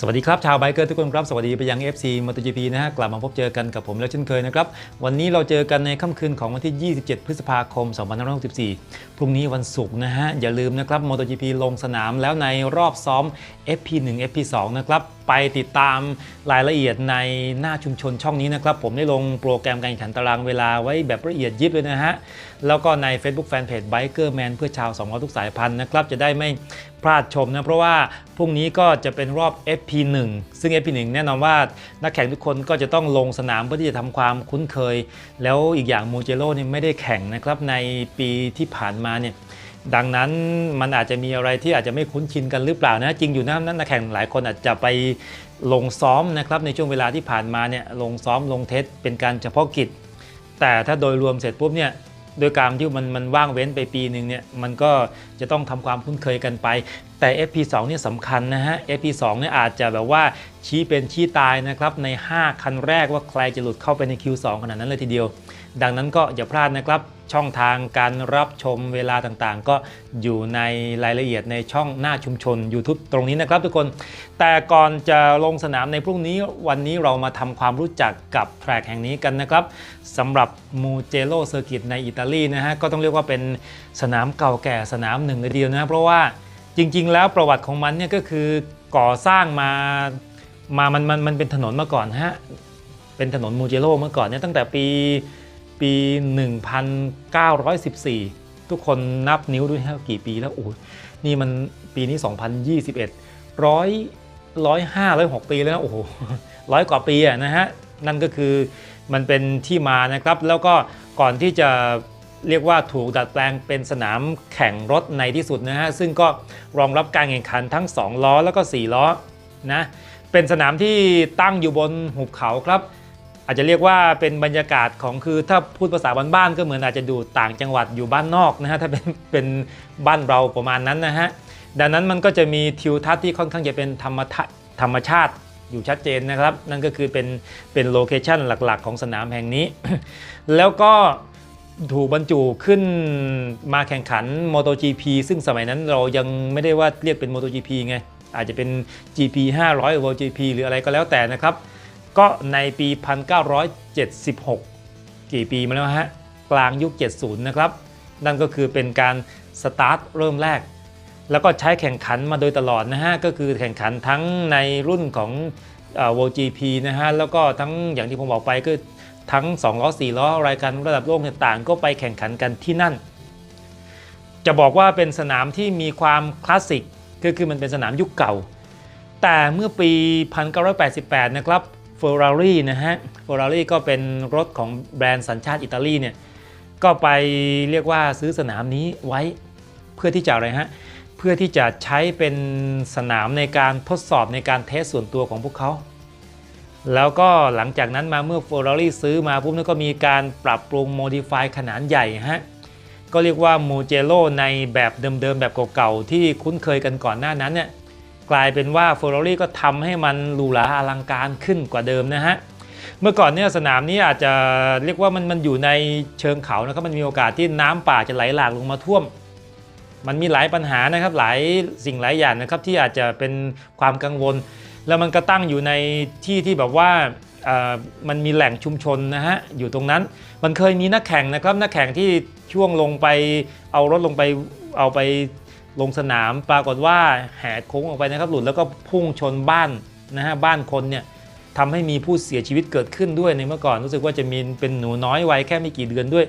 สวัสดีครับ ชาวไบเกอร์ทุกคนครับ สวัสดีไปยัง FC MotoGP นะฮะ กลับมาพบเจอกันกับผมแล้วเช่นเคยนะครับ วันนี้เราเจอกันในค่ำคืนของวันที่ 27 พฤษภาคม 2564พรุ่งนี้วันศุกร์นะฮะ อย่าลืมนะครับ MotoGP ลงสนามแล้วในรอบซ้อม FP1 FP2 นะครับ ไปติดตามรายละเอียดในหน้าชุมชนช่องนี้นะครับ ผมได้ลงโปรแกรมการแข่งขันตารางเวลาไว้แบบละเอียดยิบเลยนะฮะ แล้วก็ใน Facebook Fanpage Biker Man เพื่อชาว2 0 0ทุกสายพันธุ์นะครับ จะได้ไม่พลาดชมนะ เพราะว่าพรุ่งนี้ก็จะเป็นรอบ FP1 ซึ่ง FP1 แน่นอนว่านักแข่งทุกคนก็จะต้องลงสนามเพื่อที่จะทำความคุ้นเคย แล้วอีกอย่างมูเจโร่เนี่ยไม่ได้แข่งนะครับในปีที่ผ่านมาเนี่ยดังนั้นมันอาจจะมีอะไรที่อาจจะไม่คุ้นชินกันหรือเปล่านะจริงอยู่นะนักแข่งหลายคนอาจจะไปลงซ้อมนะครับในช่วงเวลาที่ผ่านมาเนี่ยลงซ้อมลงเทสเป็นการเฉพาะกิจ แต่ถ้าโดยรวมเสร็จปุ๊บเนี่ยโดยการที่มันมันว่างเว้นไปปีหนึ่งเนี่ยมันก็จะต้องทำความคุ้นเคยกันไป แต่ FP2 เนี่ยสำคัญนะฮะ FP2 เนี่ยอาจจะแบบว่าชี้เป็นชี้ตายนะครับใน 5 คันแรกว่าใครจะหลุดเข้าไปใน Q2 ขนาดนั้นเลยทีเดียว ดังนั้นก็อย่าพลาดนะครับช่องทางการรับชมเวลาต่างๆ ก็อยู่ในรายละเอียดในช่องหน้าชุมชน YouTube ตรงนี้นะครับทุกคน แต่ก่อนจะลงสนามในพรุ่งนี้วันนี้เรามาทำความรู้จักกับแทร็กแห่งนี้กันนะครับสำหรับมูเจโ o เซอร์กิตในอิตาลีนะฮะก็ต้องเรียกว่าเป็นสนามเก่าแก่สนามหนึ่งเลยเดียวนะเพราะว่าจริง ๆ แล้วประวัติของมันเนี่ยก็คือก่อสร้างมามามันมันมันเป็นถนนมาก่อนฮะเป็นถนนมูเจโ o เมื่อก่อนเนี่ยตั้งแต่ปีปี 1914 ทุกคนนับนิ้วด้วยนะกี่ปีแล้วโอ้ยนี่มันปีนี้ 2021ร้อยร้อยห้าร้อยหกปีแล้วนะโอ้โหร้อยกว่าปีอะนะฮะนั่นก็คือมันเป็นที่มานะครับ แล้วก็ก่อนที่จะ เรียกว่าถูกดัดแปลงเป็นสนามแข่งรถในที่สุดนะฮะซึ่งก็รองรับการแข่งขันทั้ง 2 ล้อแล้วก็ 4 ล้อนะเป็นสนามที่ตั้งอยู่บนหุบเขาครับ อาจจะเรียกว่าเป็นบรรยากาศของคือถ้าพูดภาษาบ้านๆก็เหมือนอาจจะดูต่างจังหวัดอยู่บ้านนอกนะฮะถ้าเป็นเป็นบ้านเราประมาณนั้นนะฮะดังนั้นมันก็จะมีทิวทัศน์ที่ค่อนข้างจะเป็นธรรมะธรรมชาติอยู่ชัดเจนนะครับ นั่นก็คือเป็นเป็นโลเคชันหลักๆ ของสนามแห่งนี้ แล้วก็ ถูกบรรจุขึ้นมาแข่งขัน MotoGP ซึ่งสมัยนั้นเรายังไม่ได้ว่าเรียกเป็น MotoGP ไง อาจจะเป็น GP 500หรือ GP หรืออะไรก็แล้วแต่นะครับ ก็ในปี 1976 กี่ปีมาแล้วฮะ กลางยุค 70 นะครับ นั่นก็คือเป็นการสตาร์ทเริ่มแรก แล้วก็ใช้แข่งขันมาโดยตลอดนะฮะ ก็คือแข่งขันทั้งในรุ่นของเอ่อ World GP นะฮะ แล้วก็ทั้งอย่างที่ผมบอกไปก็ ทั้ง2ล้อ4ล้อรายการระดับโลกต่างก็ไปแข่งขันกันที่นั่น จะบอกว่าเป็นสนามที่มีความคลาสสิกก็คือมันเป็นสนามยุคเก่า แต่เมื่อปี 1988 นะครับ Ferrari นะฮะ Ferrari ก็เป็นรถของแบรนด์สัญชาติอิตาลีเนี่ยก็ไปเรียกว่าซื้อสนามนี้ไว้เพื่อที่จะอะไรฮะเพื่อที่จะใช้เป็นสนามในการทดสอบในการเทสส่วนตัวของพวกเขา แล้วก็หลังจากนั้นมาเมื่อ Ferrari ซื้อมาปุ๊บนั้นก็มีการปรับปรุง modify ขนาดใหญ่ฮะก็เรียกว่า m u g e l o ในแบบเดิมๆ แบบเก่าๆ ที่คุ้นเคยกันก่อนหน้านั้นเนี่ยกลายเป็นว่า Ferrari ก็ทำให้มันหรูหราอลังการขึ้นกว่าเดิมนะฮะเมื่อก่อนเนี่ยสนามนี้อาจจะเรียกว่ามันมันอยู่ในเชิงเขานะครับมันมีโอกาสที่น้ำป่าจะไหลหลากลงมาท่วม มันมีหลายปัญหานะครับหลายสิ่งหลายอย่างนะครับที่อาจจะเป็นความกังวล แล้วมันก็ตั้งอยู่ในที่ที่แบบว่ามันมีแหล่งชุมชนนะฮะอยู่ตรงนั้น มันเคยมีนักแข่งนะครับนักแข่งที่ช่วงลงไปเอารถลงไปเอาไปลงสนามปรากฏว่าแหกโค้งออกไปนะครับหลุดแล้วก็พุ่งชนบ้านนะฮะบ้านคนเนี่ยทำให้มีผู้เสียชีวิตเกิดขึ้นด้วยในเมื่อก่อนรู้สึกว่าจะมีเป็นหนูน้อยวัยแค่ไม่กี่เดือนด้วย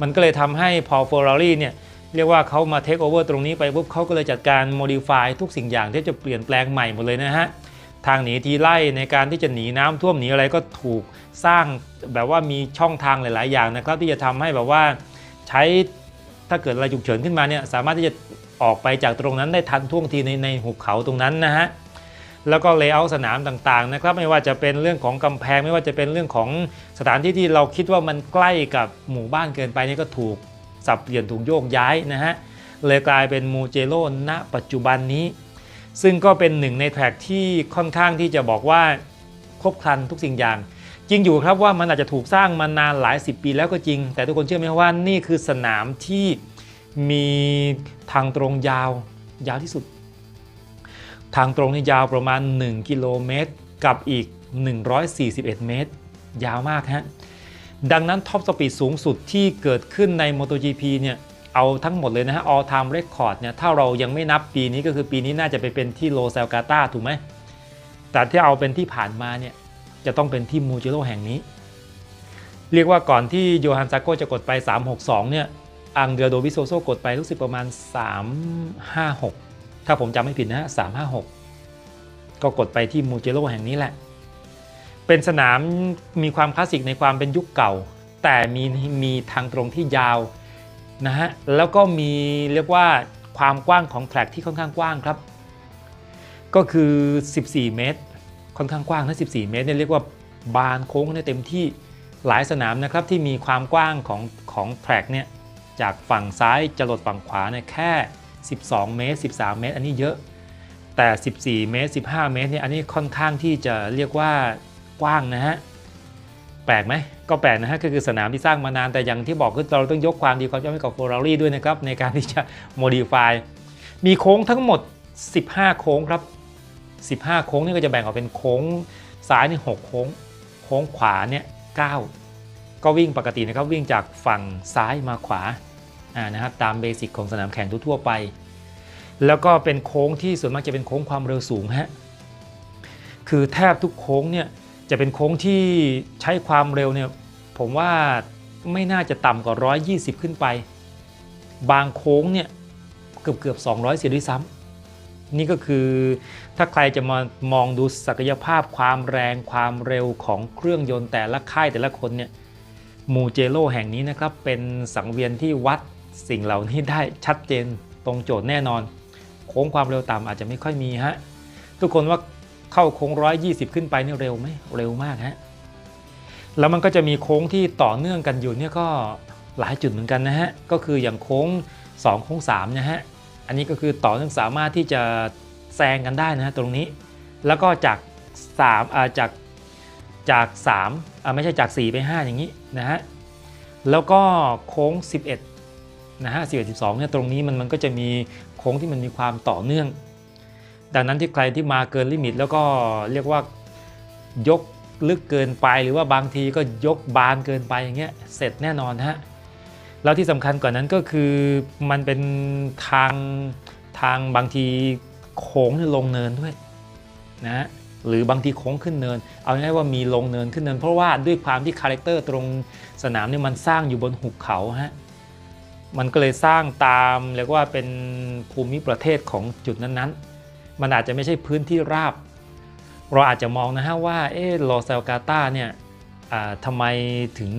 มันก็เลยทำให้พอ Ferrari เนี่ย เรียกว่าเขามาเทคโอเวอร์ตรงนี้ไปปุ๊บเขาก็เลยจัดการ modify ทุกสิ่งอย่างที่จะเปลี่ยนแปลงใหม่หมดเลยนะฮะทางหนีทีไล่ในการที่จะหนีน้ำท่วมหนีอะไรก็ถูกสร้างแบบว่ามีช่องทางหลาย ๆ อย่างนะครับ ที่จะทำให้แบบว่าใช้ถ้าเกิดอะไรฉุกเฉินขึ้นมาเนี่ยสามารถที่จะออกไปจากตรงนั้นได้ทันท่วงทีในในหุบเขาตรงนั้นนะฮะแล้วก็เลเยอร์สนามต่างๆนะครับไม่ว่าจะเป็นเรื่องของกำแพงไม่ว่าจะเป็นเรื่องของสถานที่ที่เราคิดว่ามันใกล้กับหมู่บ้านเกินไปนี่ก็ถูก สับเปลี่ยนถูกโยกย้ายนะฮะเลยกลายเป็นมูเจโ o ณปัจจุบันนี้ ซึ่งก็เป็นหนึ่งในแทร็กที่ค่อนข้างที่จะบอกว่าครบครันทุกสิ่งอย่าง จริงอยู่ครับว่ามันอาจจะถูกสร้างมานานหลายสิบปีแล้วก็จริง แต่ทุกคนเชื่อไหมว่านี่คือสนามที่มีทางตรงยาวยาวที่สุด ทางตรงนี่ยาวประมาณ 1 กิโลเมตร กับอีก 141 เมตร ยาวมากฮะ ดังนั้นท็อปสปีดสูงสุดที่เกิดขึ้นใน MotoGP เนี่ยเอาทั้งหมดเลยนะฮะ all time record เนี่ยถ้าเรายังไม่นับปีนี้ก็คือปีนี้น่าจะไปเป็นที่โลเซลกาตาถูกไหม แต่ที่เอาเป็นที่ผ่านมาเนี่ยจะต้องเป็นที่มูเจโรแห่งนี้ เรียกว่าก่อนที่โยฮันซาโกจะกดไป 362 เนี่ยอังเดรโดวิโซโซกดไปรู้สึกประมาณ 356 ถ้าผมจำไม่ผิดนะฮะ 356 ก็กดไปที่มูเจโรแห่งนี้แหละ เป็นสนามมีความคลาสสิกในความเป็นยุคเก่า แต่มีมีทางตรงที่ยาวนะฮะแล้วก็มีเรียกว่าความกว้างของแทร็กที่ค่อนข้างกว้างครับ ก็คือ 14 เมตร ค่อนข้างกว้างนะ14 เมตรเนี่ยเรียกว่าบานโค้งเนี่ยเต็มที่หลายสนามนะครับที่มีความกว้างของของแทร็กเนี่ยจากฝั่งซ้ายจรดฝั่งขวาเนี่ยแค่ 12 เมตร 13 เมตร อันนี้เยอะ แต่ 14 เมตร 15 เมตรเนี่ยอันนี้ค่อนข้างที่จะเรียกว่า กว้างนะฮะแปลกไหมก็แปลกนะฮะก็คือสนามที่สร้างมานานแต่อย่างที่บอกคือเราต้องยกความดีความชอบให้กับ Ferrari ด้วยนะครับในการที่จะ modify มีโค้งทั้งหมด 15 โค้งครับ 15 โค้งนี่ก็จะแบ่งออกเป็นโค้งซ้ายนี่6โค้ง โค้งขวาเนี่ย9ก็วิ่งปกตินะครับวิ่งจากฝั่งซ้ายมาขวาอ่านะครับตามเบสิกของสนามแข่งทั่วไป แล้วก็เป็นโค้งที่ส่วนมากจะเป็นโค้งความเร็วสูงฮะคือแทบทุกโค้งเนี่ย จะเป็นโค้งที่ใช้ความเร็วเนี่ยผมว่าไม่น่าจะต่ำกว่า 120 ขึ้นไป บางโค้งเนี่ยเกือบเกือบ 200 เสียด้วยซ้ำนี่ก็คือถ้าใครจะมามองดูศักยภาพความแรงความเร็วของเครื่องยนต์แต่ละค่ายแต่ละคนเนี่ยมูเจโ o แห่งนี้นะครับเป็นสังเวียนที่วัดสิ่งเหล่านี้ได้ชัดเจนตรงโจทย์แน่นอน โค้งความเร็วต่ำอาจจะไม่ค่อยมีฮะทุกคนว่า เข้าโค้ง 120 ขึ้นไปนี่เร็วไหมเร็วมากฮะแล้วมันก็จะมีโค้งที่ต่อเนื่องกันอยู่เนี่ยก็หลายจุดเหมือนกันนะฮะก็คืออย่างโค้ง 2 โค้ง3นะฮะอันนี้ก็คือต่อเนื่องสามารถที่จะแซงกันได้นะฮะตรงนี้ แล้วก็จาก3อ่าจากจาก3อ่าไม่ใช่จาก 4 ไป 5 อย่างนี้นะฮะแล้วก็โค้ง 11นะฮะ11 12เนี่ยตรงนี้มันมันก็จะมีโค้งที่มันมีความต่อเนื่อง ดังนั้นที่ใครที่มาเกินลิมิต แล้วก็เรียกว่ายกลึกเกินไปหรือว่าบางทีก็ยกบานเกินไปอย่างเงี้ยเสร็จแน่นอนฮะแล้วที่สำคัญกว่านั้นก็คือมันเป็นทางทางบางทีโค้งลงเนินด้วยนะหรือบางทีโค้งขึ้นเนิน เอาง่ายว่ามีลงเนินขึ้นเนิน เพราะว่าด้วยความที่คาแรคเตอร์ตรงสนามเนี่ยมันสร้างอยู่บนหุบเขาฮะมันก็เลยสร้างตามเรียกว่าเป็นภูมิประเทศของจุดนั้นๆ มันอาจจะไม่ใช่พื้นที่ราบ เราอาจจะมองนะฮะว่าเออโลเซลกาตาเนี่ยทำไมถึง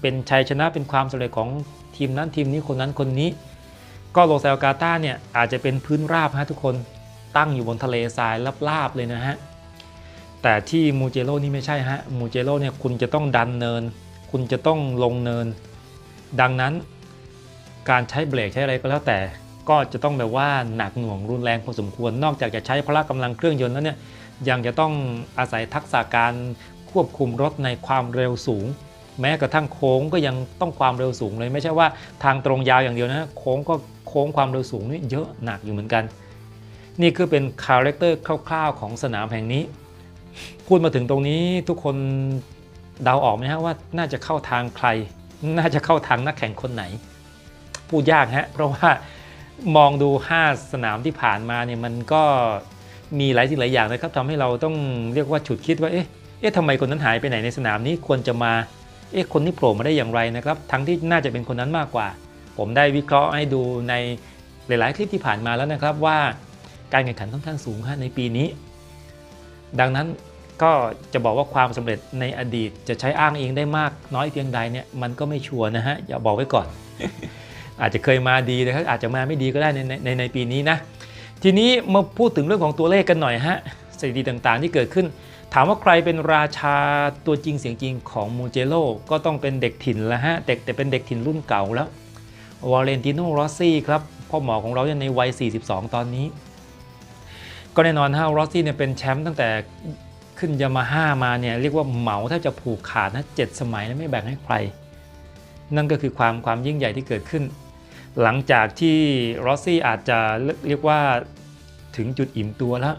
เป็นชัยชนะเป็นความสำเร็จของทีมนั้นทีมนี้คนนั้นคนนี้ ก็โลเซลกาตาเนี่ยอาจจะเป็นพื้นราบฮะทุกคนตั้งอยู่บนทะเลทรายราบๆเลยนะฮะแต่ที่มูเจโ o นี่ไม่ใช่ฮะมูเจโ o เนี่ยคุณจะต้องดันเนิน คุณจะต้องลงเนิน ดังนั้นการใช้เบรกใช้อะไรก็แล้วแต่ ก็จะต้องแบบว่าหนักหน่วงรุนแรงพอสมควร นอกจากจะใช้พละกำลังเครื่องยนต์แล้วเนี่ยยังจะต้องอาศัยทักษะการควบคุมรถในความเร็วสูง แม้กระทั่งโค้งก็ยังต้องความเร็วสูงเลย ไม่ใช่ว่าทางตรงยาวอย่างเดียวนะโค้งก็โค้งความเร็วสูงนี่เยอะหนักอยู่เหมือนกัน นี่คือเป็นคาแรคเตอร์คร่าวๆของสนามแห่งนี้ พูดมาถึงตรงนี้ทุกคนเดาออกไหมฮะว่าน่าจะเข้าทางใคร น่าจะเข้าทางนักแข่งคนไหน พูดยากฮะเพราะว่า มองดู 5 สนามที่ผ่านมาเนี่ยมันก็มีหลายสิ่งหลายอย่างนะครับทำให้เราต้องเรียกว่าฉุดคิดว่าเอ๊ะเอ๊ะทำไมคนนั้นหายไปไหนในสนามนี้ควรจะมาเอ๊ะคนนี้โผล่มาได้อย่างไรนะครับ ทั้งที่น่าจะเป็นคนนั้นมากกว่า ผมได้วิเคราะห์ให้ดูในหลาย ๆ คลิปที่ผ่านมาแล้วนะครับว่าการแข่งขันค่อนข้างสูงฮะในปีนี้ ดังนั้นก็จะบอกว่าความสำเร็จในอดีตจะใช้อ้างเองได้มากน้อยเพียงใดเนี่ยมันก็ไม่ชัวร์นะฮะอย่าบอกไว้ก่อน อาจจะเคยมาดีนะครับอาจจะมาไม่ดีก็ได้ในในในปีนี้นะทีนี้มาพูดถึงเรื่องของตัวเลขกันหน่อยฮะสถิติต่างๆที่เกิดขึ้น ถามว่าใครเป็นราชาตัวจริงเสียงจริงของมูเจโ o ก็ต้องเป็นเด็กถิ่นแล้วฮะเด็กแต่เป็นเด็กถิ่นรุ่นเก่าแล้ววาเลนติโนโรซี่ครับพ่อหมอของเราเนี่ในวัย 42 ตอนนี้ ก็แน่นอนฮะโรซี่เนี่ยเป็นแชมป์ตั้งแต่ขึ้นยามาฮ่ามาเนี่ยเรียกว่าเหมาแทบจะผูกขาดนะเจ็ดสมัยแล้วไม่แบ่งให้ใคร นั่นก็คือความความยิ่งใหญ่ที่เกิดขึ้น หลังจากที่รอสซี่อาจจะเรียกว่าถึงจุดอิ่มตัวแล้ว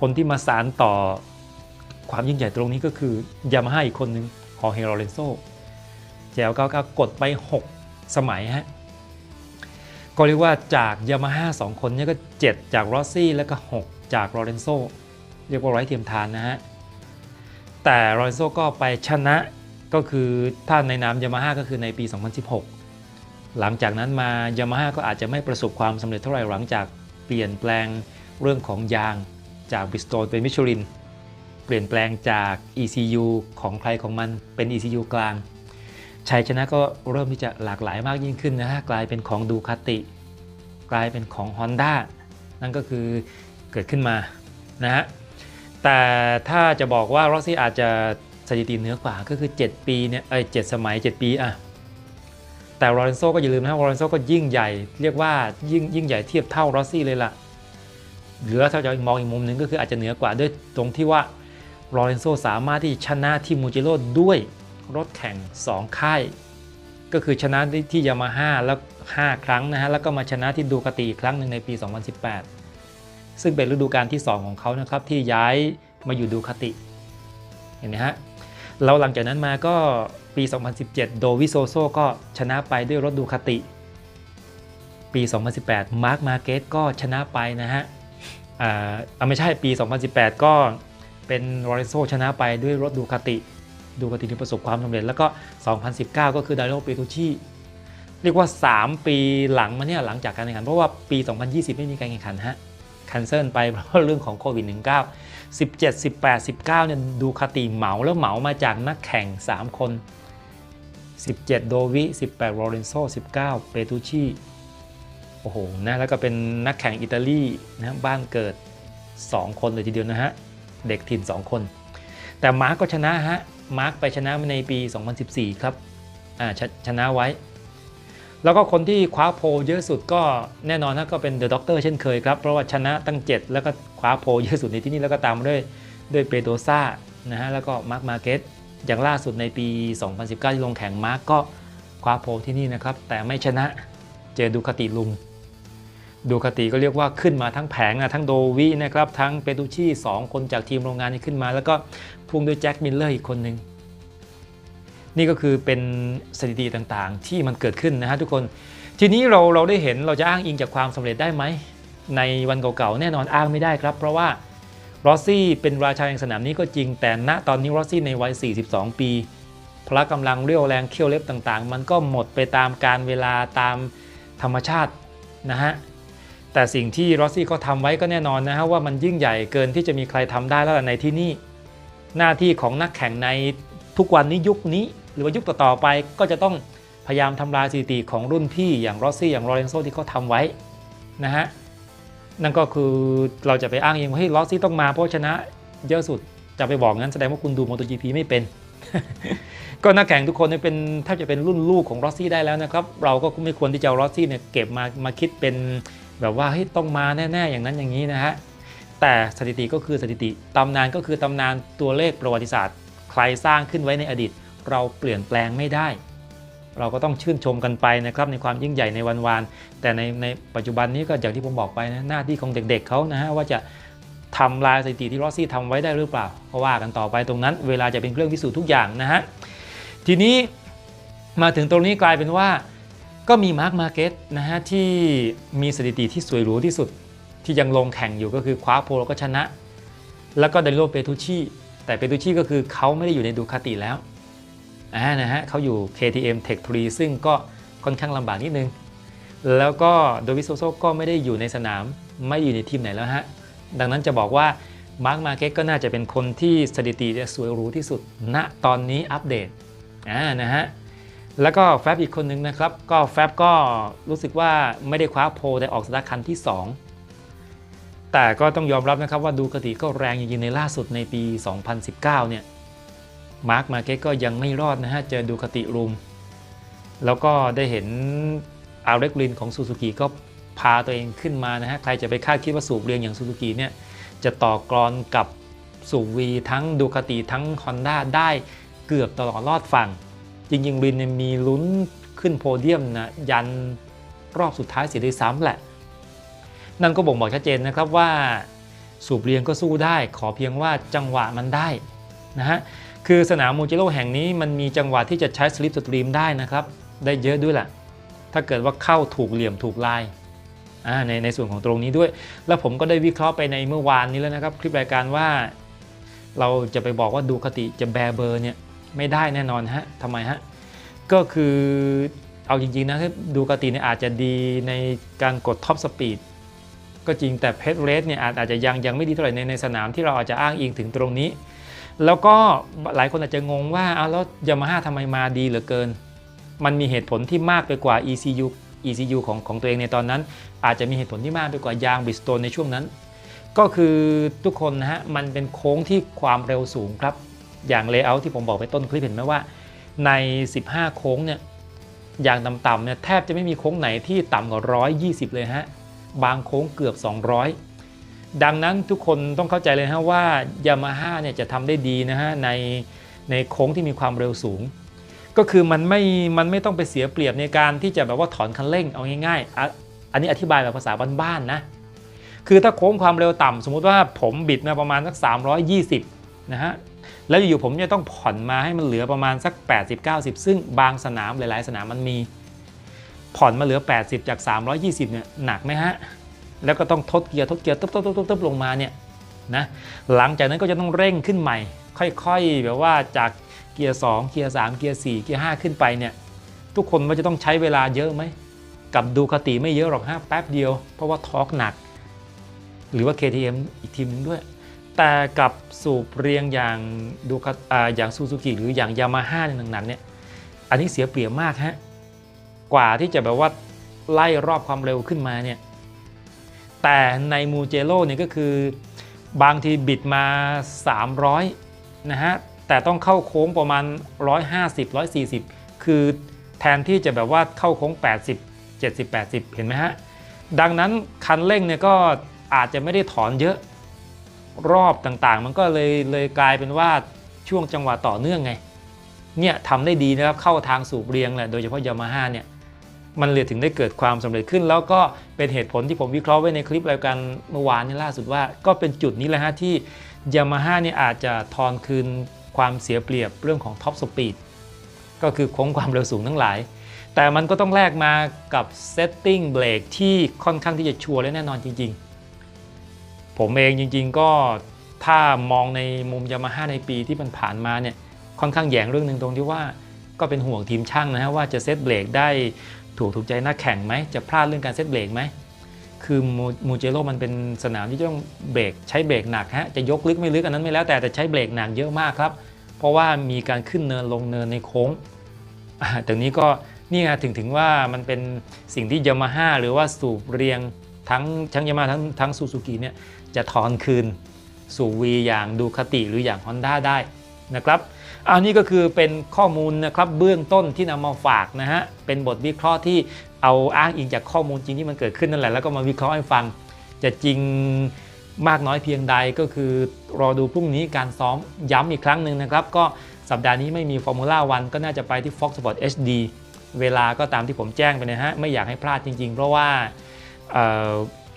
คนที่มาสารต่อความยิ่งใหญ่ตรงนี้ก็คือยามาฮ่าอีกคนหนึ่งฮอเฮโรเลนโซแจว99กดไป 6 สมัยฮะก็เรียกว่าจากยามาฮ่าสองคนเนี่ยก็ 7 จากรอสซี่แล้วก็ 6 จากโรเลนโซเรียกว่าไร้เทียมทานนะฮะแต่โรเลนโซก็ไปชนะก็คือถ้าในนามยามาฮ่าก็คือในปี 2016 หลังจากนั้นมายามาฮ่าก็อาจจะไม่ประสบความสำเร็จเท่าไหร่หลังจากเปลี่ยนแปลงเรื่องของยางจากบิสโตนเป็นมิชลิน เปลี่ยนแปลงจาก ECU ของใครของมันเป็น ECU กลาง ชัยชนะก็เริ่มที่จะหลากหลายมากยิ่งขึ้นนะฮะกลายเป็นของดูคาติ กลายเป็นของ Honda นั่นก็คือเกิดขึ้นมานะฮะแต่ถ้าจะบอกว่ารอสซี่อาจจะสถิติเหนือกว่าก็คือ 7 ปีเนี่ยเอ้ยเสมัย 7 ปีอะ แต่โรเลนโซก็อย่าลืมนะโรเลนโซก็ยิ่งใหญ่ เรียกว่ายิ่งยิ่งใหญ่เทียบเท่ารอสซี่เลยล่ะหรือถ้าจะมองอีกมุมหนึ่งก็คืออาจจะเหนือกว่าด้วยตรงที่ว่าโรเลนโซสามารถที่ชนะที่มูจิโร่ด้วยรถแข่ง 2 ค่าย ก็คือชนะที่ยามาฮ่าแล้ว 5 ครั้งนะฮะ แล้วก็มาชนะที่ดูคาติอีกครั้งหนึ่งในปี 2018 ซึ่งเป็นฤดูกาลที่ 2 ของเขานะครับ ที่ย้ายมาอยู่ดูคาติ เห็นไหมฮะแล้วหลังจากนั้นมาก็ ปี 2017 โดวิโซโซก็ชนะไปด้วยรถดูคาติ ปี 2018 มาร์คมาเกตก็ชนะไปนะฮะอ่าไม่ใช่ปี 2018 ก็เป็นโรเลโซชนะไปด้วยรถดูคาติ ดูคาติที่ประสบความสำเร็จ แล้วก็ 2019 ก็คือดาริโอเปตูชิเรียกว่า 3 ปีหลังมาเนี่ยหลังจากการแข่งขัน เพราะว่าปี 2020 ไม่มีการแข่งขันฮะคันเซิลไปเพราะเรื่องของโควิด -19 17 18 19เนี่ยดูคาติเหมาแล้วเหมามาจากนักแข่ง 3 คน 17 โดวิ 18 โรเลนโซ 19 เปตูชิโอ้โหนะแล้วก็เป็นนักแข่งอิตาลีนะบ้านเกิด 2 คนเลยทีเดียวนะฮะ เด็กถิ่น 2 คน แต่มาร์กก็ชนะฮะ มาร์กไปชนะในปี 2014 ครับอ่าชชนะไว้ แล้วก็คนที่คว้าโพเยอะสุดก็แน่นอนนะก็เป็นเดอะด็อกเตอร์เช่นเคยครับ เพราะว่าชนะตั้ง 7 แล้วก็คว้าโพเยอะสุดในที่นี่แล้วก็ตามมาด้วยด้วยเปโดซ่านะฮะแล้วก็มาร์กมาเกต อย่างล่าสุดในปี 2019 ที่ลงแข่งมาร์กก็คว้าโพลที่นี่นะครับ แต่ไม่ชนะเจอดูคาติลุม ดูคาติก็เรียกว่าขึ้นมาทั้งแผงนะทั้งโดวินะครับ ทั้งเปตูชี่ 2 คนจากทีมโรงงานนี้ขึ้นมา แล้วก็พุ่งด้วยแจ็คมิลเลอร์อีกคนหนึ่งนี่ก็คือเป็นสถิติต่างๆ ที่มันเกิดขึ้นนะฮะทุกคน ทีนี้เราเราได้เห็นเราจะอ้างอิงจากความสำเร็จได้ไหมในวันเก่าๆแน่นอนอ้างไม่ได้ครับ เพราะว่า รอสซี่เป็นราชาแห่งสนามนี้ก็จริง แต่ณตอนนี้รอสซี่ในวัย 42 ปี พละกำลังเรี่ยวแรงเขี้ยวเล็บต่างๆ มันก็หมดไปตามการเวลาตามธรรมชาตินะฮะแต่สิ่งที่รอสซี่เขาทำไว้ก็แน่นอนนะฮะว่ามันยิ่งใหญ่เกินที่จะมีใครทำได้แล้วในที่นี่ หน้าที่ของนักแข่งในทุกวันนี้ยุคนี้ หรือว่ายุคต่อๆไปก็จะต้องพยายามทำลายสถิติของรุ่นพี่อย่างรอสซี่อย่างโรเลนโซที่เขาทำไว้นะฮะ นั่นก็คือเราจะไปอ้างเองว่าเฮ้ยรอสซี่ต้องมาเพราะชนะเยอะสุดจะไปบอกงั้นแสดงว่าคุณดู MotoGP ไม่เป็น ก็นักแข่งทุกคนเนี่ยเป็นแทบจะเป็นรุ่นลูกของรอสซี่ได้แล้วนะครับ เราก็ไม่ควรที่จะเอารอสซี่เนี่ยเก็บมามาคิดเป็นแบบว่าเฮ้ยต้องมาแน่ๆอย่างนั้นอย่างนี้นะฮะแต่สถิติก็คือสถิติตำนานก็คือตำนานตัวเลขประวัติศาสตร์ ใครสร้างขึ้นไว้ในอดีต เราเปลี่ยนแปลงไม่ได้ เราก็ต้องชื่นชมกันไปนะครับในความยิ่งใหญ่ในวันวาน แต่ในในปัจจุบันนี้ก็อย่างที่ผมบอกไปนะหน้าที่ของเด็กๆเขานะฮะว่าจะทำลายสถิติที่รอสซี่ทำไว้ได้หรือเปล่าก็ว่ากันต่อไปตรงนั้น เวลาจะเป็นเครื่องพิสูจน์ทุกอย่างนะฮะทีนี้มาถึงตรงนี้กลายเป็นว่า ก็มีมาร์คมาเก็ตนะฮะที่มีสถิติที่สวยหรูที่สุด ที่ยังลงแข่งอยู่ก็คือคว้าโพลแล้วก็ชนะ แล้วก็เดนโลเปตูชิแต่เปตูชิก็คือเขาไม่ได้อยู่ในดูคาติแล้ว อ่านะฮะเขาอยู่ KTM Tech 3 ซึ่งก็ค่อนข้างลำบากนิดนึง แล้วก็โดวิโซโซก็ไม่ได้อยู่ในสนามไม่อยู่ในทีมไหนแล้วฮะ ดังนั้นจะบอกว่ามาร์คมาเก็ตก็น่าจะเป็นคนที่สถิติจะสวยหรูที่สุดณตอนนี้อัปเดตอ่านะฮะแล้วก็แฟบอีกคนนึงนะครับ ก็แฟบก็รู้สึกว่าไม่ได้คว้าโพแต่ออกสตาร์คันที่ 2 แต่ก็ต้องยอมรับนะครับว่าดูคติก็แรงจริงๆในล่าสุดในปี 2019 เนี่ย มาร์คมาเก็ตก็ยังไม่รอดนะฮะ เจอดูคติรูมแล้วก็ได้เห็นอาเร็กลินของซูซูกิก็พาตัวเองขึ้นมานะฮะ ใครจะไปคาดคิดว่าสูบเรียงอย่างซูซูกิเนี่ย จะต่อกรอนกับสูบวีทั้งดูคติทั้ง Honda ได้เกือบตลอดรอดฝั่ง จริงๆรินเนี่ยมีลุ้นขึ้นโพเดียมนะยันรอบสุดท้ายเสียด้วยซ้ำแหละ นั่นก็บ่งบอกชัดเจนนะครับว่าสูบเรียงก็สู้ได้ ขอเพียงว่าจังหวะมันได้นะฮะ คือสนามมูเจโร่แห่งนี้มันมีจังหวะที่จะใช้สลิปสตรีมได้นะครับ ได้เยอะด้วยแหละถ้าเกิดว่าเข้าถูกเหลี่ยมถูกลายในในส่วนของตรงนี้ด้วย แล้วผมก็ได้วิเคราะห์ไปในเมื่อวานนี้แล้วนะครับ คลิปรายการว่า เราจะไปบอกว่าดูคติจะแบเบอร์เนี่ยไม่ได้แน่นอนฮะทำไมฮะก็คือเอาจริงๆนะดูคติเนี่ยอาจจะดีในการกดท็อปสปีดก็จริงแต่เพ r เรสเนี่ยอาจอาจจะยังยังไม่ดีเท่าไหร่ในในสนามที่เราอาจจะอ้างอิงถึงตรงนี้ แล้วก็หลายคนอาจจะงงว่าเอาแล้วยามาฮ่าทำไมมาดีเหลือเกิน มันมีเหตุผลที่มากไปกว่า ECU ECU ของของตัวเองในตอนนั้น อาจจะมีเหตุผลที่มากไปกว่ายางบริสโตนในช่วงนั้น ก็คือทุกคนนะฮะมันเป็นโค้งที่ความเร็วสูงครับ อย่างเลเยอร์ที่ผมบอกไปต้นคลิปเห็นไหมว่า ใน 15 โค้งเนี่ยยางต่ำๆเนี่ยแทบจะไม่มีโค้งไหนที่ต่ำกว่า 120 เลยฮะบางโค้งเกือบ 200 ดังนั้นทุกคนต้องเข้าใจเลยฮะว่ายามาฮ่าเนี่ยจะทำได้ดีนะฮะในในโค้งที่มีความเร็วสูง ก็คือมันไม่มันไม่ต้องไปเสียเปรียบในการที่จะแบบว่าถอนคันเร่งเอาง่ายๆ อันนี้อธิบายแบบภาษาบ้านๆนะคือถ้าโค้งความเร็วต่ำสมมุติว่าผมบิดมาประมาณสัก 320 นะฮะแล้วอยู่ๆผมจะต้องผ่อนมาให้มันเหลือประมาณสัก 80-90 ซึ่งบางสนามหลายๆ สนามมันมี ผ่อนมาเหลือ 80 จาก 320 เนี่ยหนักไหมฮะ แล้วก็ต้องทดเกียร์ทดเกียร์ตึ๊บตึ๊บตึ๊บตึ๊บลงมาเนี่ยนะหลังจากนั้นก็จะต้องเร่งขึ้นใหม่ ค่อยๆแบบว่าจากเกียร์2เกียร์3เกียร์4เกียร์5ขึ้นไปเนี่ยทุกคนมันจะต้องใช้เวลาเยอะไหมกับดูคติไม่เยอะหรอกฮะแป๊บเดียว เพราะว่าทอร์กหนัก หรือว่า KTM อีกทีมนึงด้วย แต่กับสูบเรียงอย่างดูคาอ่าอย่างซูซูกิหรืออย่างยามาฮ่าในหนักๆเนี่ยอันนี้เสียเปรียบมากฮะกว่าที่จะแบบว่าไล่รอบความเร็วขึ้นมาเนี่ย แต่ในมูเจโร่เนี่ยก็คือบางทีบิดมา 300 นะฮะ แต่ต้องเข้าโค้งประมาณ 150 140 คือแทนที่จะแบบว่าเข้าโค้ง 80 70 80 เห็นไหมฮะ ดังนั้นคันเร่งเนี่ยก็อาจจะไม่ได้ถอนเยอะรอบต่างๆ มันก็เลยเลยกลายเป็นว่าช่วงจังหวะต่อเนื่องไง เนี่ยทำได้ดีนะครับเข้าทางสูบเรียงแหละโดยเฉพาะยามาฮ่าเนี่ย มันเลยถึงได้เกิดความสำเร็จขึ้น แล้วก็เป็นเหตุผลที่ผมวิเคราะห์ไว้ในคลิปรายการเมื่อวานนี้ล่าสุดว่า ก็เป็นจุดนี้แหละฮะที่ยามาฮ่าเนี่ยอาจจะทอนคืนความเสียเปรียบเรื่องของท็อปสปีดก็คือโค้งความเร็วสูงทั้งหลาย แต่มันก็ต้องแลกมากับเซตติ้งเบรกที่ค่อนข้างที่จะชัวร์และแน่นอนจริง ๆ ผมเองจริง ๆ ก็ถ้ามองในมุมยามาฮ่าในปีที่มันผ่านมาเนี่ยค่อนข้างแยงเรื่องหนึ่งตรงที่ว่าก็เป็นห่วงทีมช่างนะฮะว่าจะเซตเบรกได้ ถูกถูกใจนักแข่งไหมจะพลาดเรื่องการเซตเบรกไหมคือมูเจโร่มันเป็นสนามที่ต้องเบรกใช้เบรกหนักฮะจะยกลึกไม่ลึกอันนั้นไม่แล้วแต่แต่ใช้เบรกหนักเยอะมากครับ เพราะว่ามีการขึ้นเนินลงเนินในโค้งอ่าแต่นี้ก็นี่ไงถึงถึงว่ามันเป็นสิ่งที่ยามาฮ่าหรือว่าสูบเรียงทั้งทั้งยามาทั้งทั้งซูซูกิเนี่ยจะถอนคืนสู่วีอย่างดูคติหรืออย่าง Honda ได้นะครับ อันนี้ก็คือเป็นข้อมูลนะครับเบื้องต้นที่นำมาฝากนะฮะเป็นบทวิเคราะห์ที่เอาอ้างอิงจากข้อมูลจริงที่มันเกิดขึ้นนั่นแหละแล้วก็มาวิเคราะห์ให้ฟัง จะจริงมากน้อยเพียงใดก็คือรอดูพรุ่งนี้การซ้อมย้ำอีกครั้งหนึ่งนะครับ ก็สัปดาห์นี้ไม่มีฟอร์มูล่าวันก็น่าจะไปที่ Fox Sport HD เวลาก็ตามที่ผมแจ้งไปนะฮะ ไม่อยากให้พลาดจริงๆ เพราะว่าเอ่อ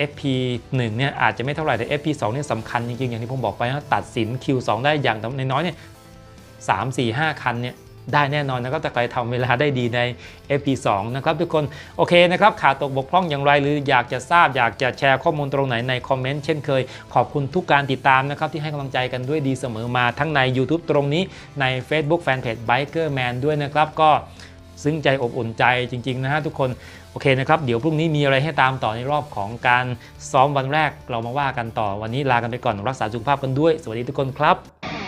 FP1 เนี่ยอาจจะไม่เท่าไหร่แต่ FP2 เนี่ยสำคัญจริงๆ อย่างที่ผมบอกไปนะตัดสิน Q2 ได้อย่างน้อยๆเนี่ย 3 4 5 คันเนี่ยได้แน่นอนนะครับแต่ใครทำเวลาได้ดีใน FP2 นะครับทุกคนโอเคนะครับขาดตกบกพร่องอย่างไร หรืออยากจะทราบอยากจะแชร์ข้อมูลตรงไหนในคอมเมนต์เช่นเคย ขอบคุณทุกการติดตามนะครับที่ให้กำลังใจกันด้วยดีเสมอมาทั้งใน YouTube ตรงนี้ใน Facebook Fanpage Biker Man ด้วยนะครับก็ซึ้งใจอบอุ่นใจจริง ๆ นะฮะทุกคนโอเคนะครับ เดี๋ยวพรุ่งนี้มีอะไรให้ตามต่อในรอบของการซ้อมวันแรกเรามาว่ากันต่อวันนี้ลากันไปก่อนรักษาสุขภาพกันด้วย สวัสดีทุกคนครับ